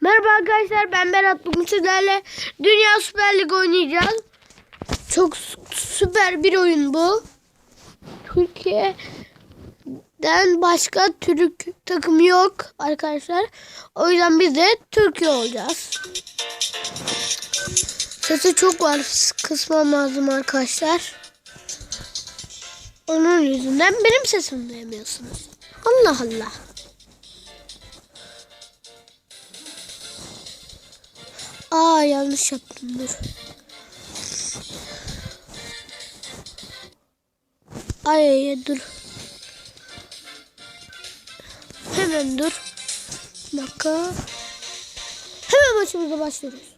Merhaba arkadaşlar ben Berat bugün sizlerle Dünya Süper Lig oynayacağız. Çok sü- süper bir oyun bu. Türkiye'den başka Türk takımı yok arkadaşlar. O yüzden biz de Türkiye olacağız. Sesi çok var kısmam lazım arkadaşlar. Onun yüzünden benim sesimi duyamıyorsunuz. Allah Allah. Aa yanlış yaptım dur. Ay ay dur. Hemen dur. Dakika. Hemen maçımıza başlıyoruz.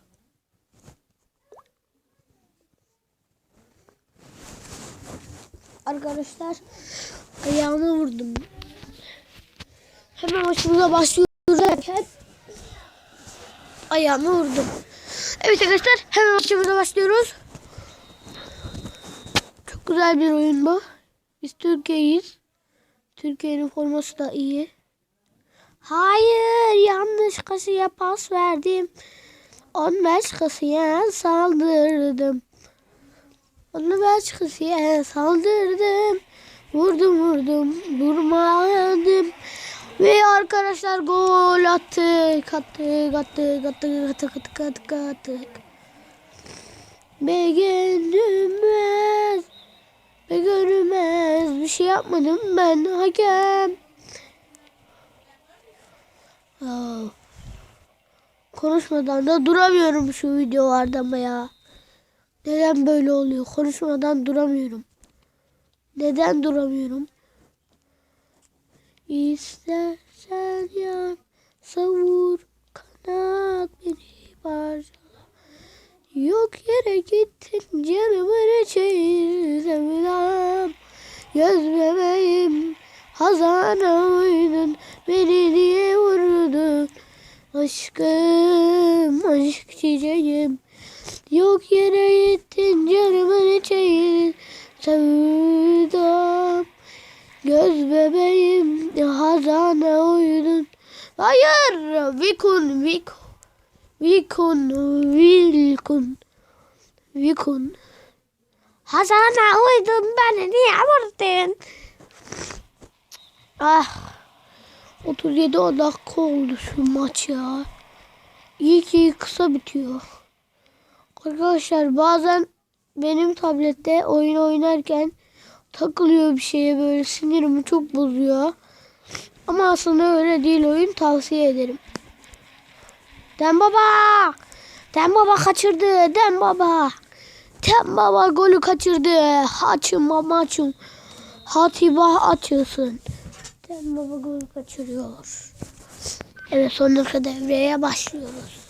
Arkadaşlar ayağımı vurdum. Hemen maçımıza başlıyoruz derken ayağımı vurdum. Evet arkadaşlar hemen maçımıza başlıyoruz. Çok güzel bir oyun bu. Biz Türkiye'yiz. Türkiye'nin forması da iyi. Hayır yanlış kasaya pas verdim. 15 kasaya saldırdım. 15 kasaya saldırdım. Vurdum vurdum durmadım. Ve arkadaşlar gol attık. Attık, attık, attık, attık, attık, attık, attık. Beğenilmez. Beğenilmez. Bir şey yapmadım ben hakem. Oh. Konuşmadan da duramıyorum şu videolarda ama ya. Neden böyle oluyor? Konuşmadan duramıyorum. Neden duramıyorum? İstersen yan savur kanat beni parçala. Yok yere gittin canımı çevir sevdam. Göz bebeğim hazana uydun beni niye vurdun? Aşkım aşk çiçeğim Yok yere gittin canımı çevir sevdam. Göz bebeğim hazana uydun. Hayır. Vikun, Vikun. Vikun, Vilkun. Vikun. Hazana uydun beni niye vurdun? Ah. 37 dakika oldu şu maç ya. İyi ki kısa bitiyor. Arkadaşlar bazen benim tablette oyun oynarken takılıyor bir şeye böyle sinirimi çok bozuyor. Ama aslında öyle değil oyun tavsiye ederim. Dem baba. Dem baba kaçırdı. Dem baba. Dem baba golü kaçırdı. Açım baba açım. Hatiba açıyorsun. Dem baba golü kaçırıyor. Evet sonraki devreye başlıyoruz.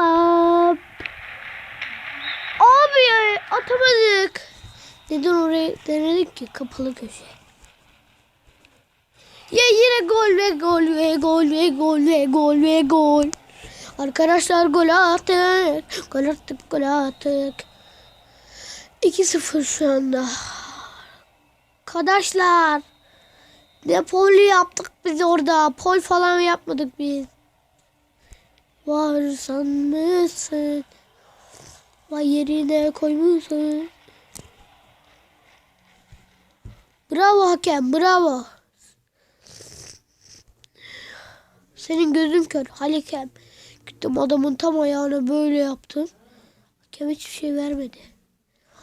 Bap. Abi atamadık. Neden oraya denedik ki kapalı köşe. Ya yine gol ve gol ve gol ve gol ve gol ve gol. Arkadaşlar gol attık. Gol attık gol attık. 2-0 şu anda. Arkadaşlar. Ne pol yaptık biz orada. Pol falan yapmadık biz. Var sanmışsın. Vay yerine koymuşsun. Bravo hakem bravo. Senin gözün kör hakem. Gittim adamın tam ayağına böyle yaptım. Hakem hiçbir şey vermedi.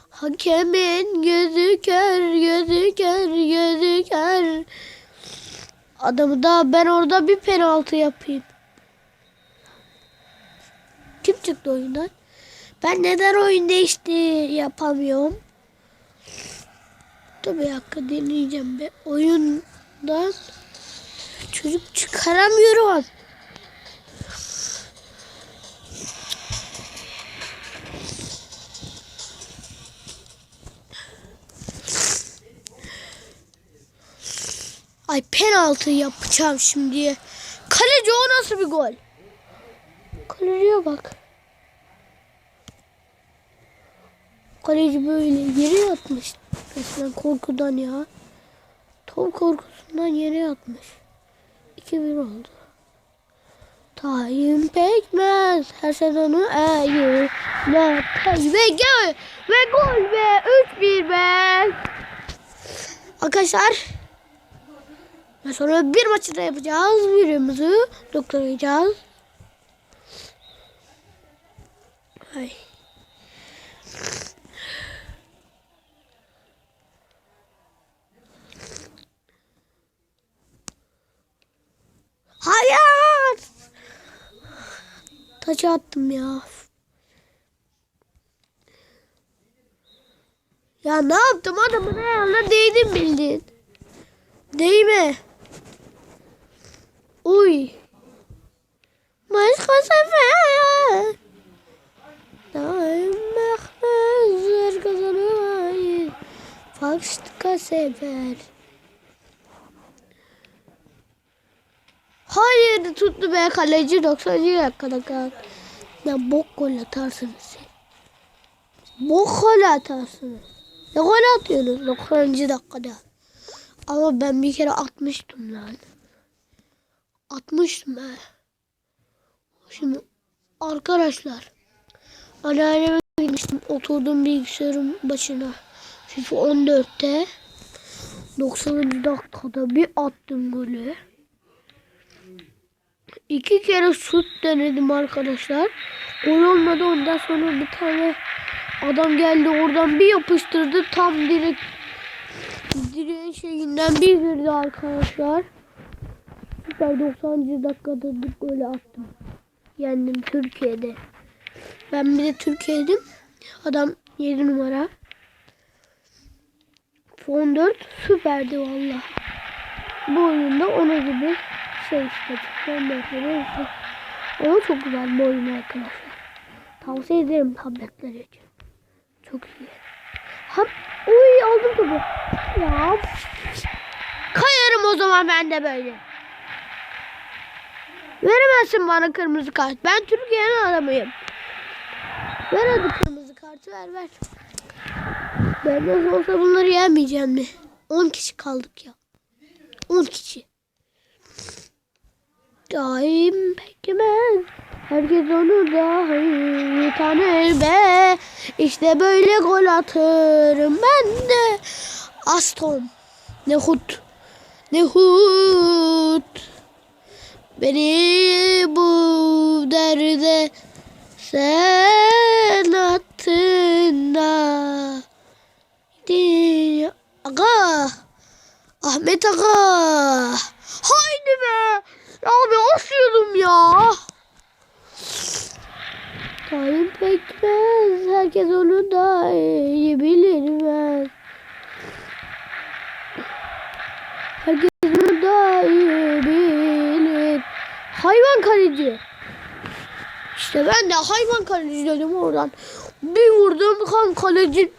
Hakemin gözü kör, gözü kör, gözü kör. Adamı da ben orada bir penaltı yapayım. Kim çıktı oyundan? Ben neden oyun değişti yapamıyorum? Dur bir dakika deneyeceğim be. Oyundan çocuk çıkaramıyorum. Ay penaltı yapacağım şimdi. Kaleci o nasıl bir gol? Kaleciye bak. Kaleci böyle yere yatmış. Resmen korkudan ya. Top korkusundan yere yatmış. 2-1 oldu. Tayin pekmez her sezonu eğilir. Ne ve gol ve gol ve 3-1 be. Arkadaşlar ve sonra bir maçı da yapacağız. Videomuzu doktorlayacağız. Ay. Hayır. Taça attım ya. Ya ne yaptım adamın ayağına değdim bildin. Değme. Uy. Başka sefer. Daim mehmezler kazanır. Başka sefer. Hayır tuttu be kaleci 90. dakikada kal. Ya bok gol atarsınız. Bok gol atarsınız. Ne gol atıyorsunuz 90. dakikada. Ama ben bir kere atmıştım lan. Atmıştım he. Şimdi arkadaşlar anneanneme gitmiştim. Oturdum bilgisayarın başına. FIFA 14'te 90. dakikada bir attım golü. İki kere şut denedim arkadaşlar. Gol olmadı ondan sonra bir tane adam geldi oradan bir yapıştırdı tam direkt direğin şeyinden bir girdi arkadaşlar. Süper 90. dakikada golü attım. Yendim Türkiye'de. Ben bir de Türkiye'dim. Adam 7 numara. 14 süperdi valla. Bu oyunda ona gibi şey işte. Ondan sonra işte. Ama çok güzel bir oyun arkadaşlar. Tavsiye ederim tabletler için. Çok iyi. Hop. Uy aldım topu. Ya. Kayarım o zaman ben de böyle. Veremezsin bana kırmızı kart. Ben Türkiye'nin adamıyım. Ver hadi kırmızı kartı ver ver. Ben nasıl olsa bunları yemeyeceğim mi? 10 kişi kaldık ya. 10 kişi. Daim pekmez. Herkes onu daha iyi tanır be. İşte böyle gol atarım ben de. Aston. Nehut. Nehut. Beni bu derde sen attın da. Di- Aga. Ahmet Aga. Haydi be. Abi asıyordum ya. Tayin pekmez. Herkes onu da iyi bilmez. Herkes onu da iyi bilir. Hayvan kaleci. İşte ben de hayvan kaleci dedim oradan. Bir vurdum kan kaleci.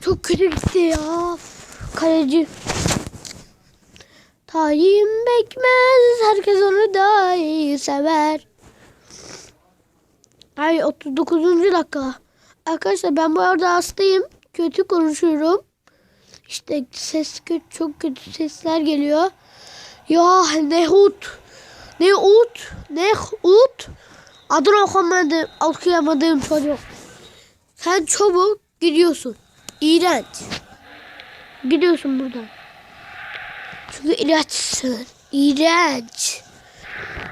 Çok kötü gitti ya. Kaleci. Tayin bekmez. Herkes onu da iyi sever. Ay 39. dakika. Arkadaşlar ben bu arada hastayım. Kötü konuşuyorum. İşte ses kötü, çok kötü sesler geliyor. Ya Nehut. Nehut. Nehut. Adını okuyamadım, okuyamadığım çocuk. Sen çabuk gidiyorsun. İğrenç. Gidiyorsun buradan. Çünkü ilaçsın. İğrenç.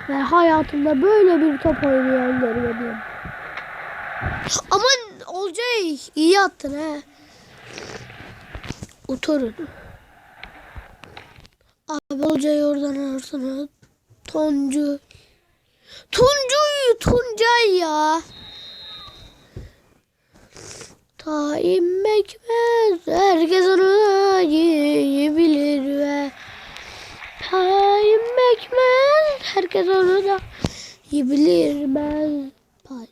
Ben hayatımda böyle bir top oynayan görmedim. Aman Olcay iyi attın he. Oturun. Abi Olcay oradan arsana. Toncu. Tuncu'yu Tuncay ya. Tayin bekmez. Herkes onu iyi bilir ve Tayin bekmez. Herkes onu da iyi bilir ben. Pay.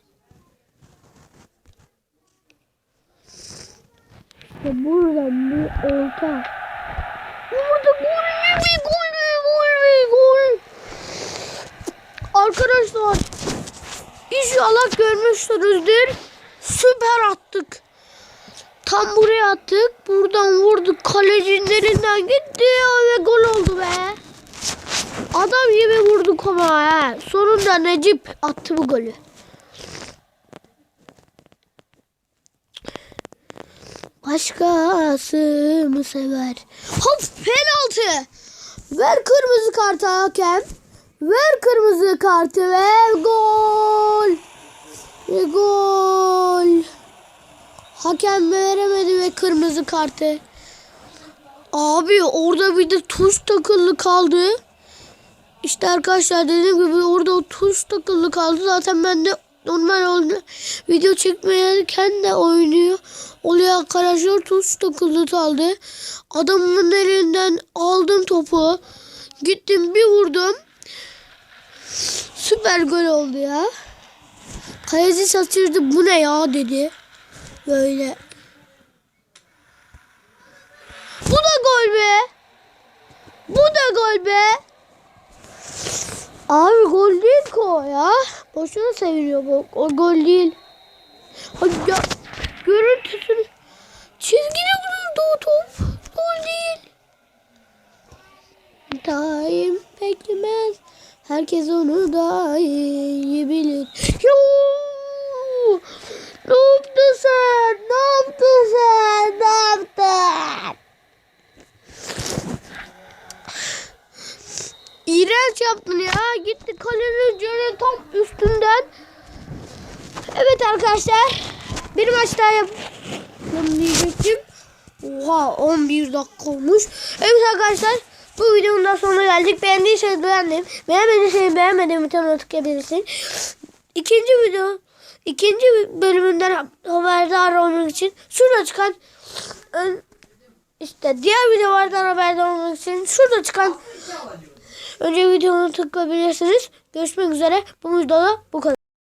İşte buradan bir orta. Burada gol mü bir gol mü gol mü gol. Arkadaşlar inşallah görmüşsünüzdür. Süper attık. Tam buraya attık. Buradan vurduk. Kalecinin elinden gitti ve gol oldu be. Adam gibi vurduk ama he. Sonunda Necip attı bu golü. Başkası mı sever? Hop penaltı. Ver kırmızı kartı hakem. Ver kırmızı kartı ve gol. Ve gol. Hakem veremedi ve kırmızı kartı. Abi orada bir de tuş takılı kaldı. İşte arkadaşlar dediğim gibi orada o tuş takılı kaldı. Zaten ben de normal oldu. Video çekmeyken de oynuyor. Oluyor arkadaşlar tuş takılı kaldı. Adamın elinden aldım topu. Gittim bir vurdum. Süper gol oldu ya. Kaleci şaşırdı bu ne ya dedi. Böyle. Bu da gol be. Bu da gol be. Abi gol değil ki o ya. Boşuna seviniyor bu. O gol değil. Hadi ya. Görüntüsünü. Çizgide vuruldu o top. Gol değil. Daim beklemez. Herkes onu da iyi bilir. Yoo! Ne yaptın sen? Ne yaptın sen? Ne yaptın? İğrenç yaptın ya. Gitti kalenin üzerine tam üstünden. Evet arkadaşlar. Bir maç daha yapalım diyecektim. Oha 11 dakika olmuş. Evet arkadaşlar. Bu videonun da sonuna geldik. Beğendiyseniz beğendim. Beğenmediyseniz beğenmediğimi butonuna tıklayabilirsiniz. İkinci video ikinci bölümünden haberdar olmak için şurada çıkan ön- işte diğer videolardan haberdar olmak için şurada çıkan önce videonu tıklayabilirsiniz. Görüşmek üzere. Bu videoda bu kadar.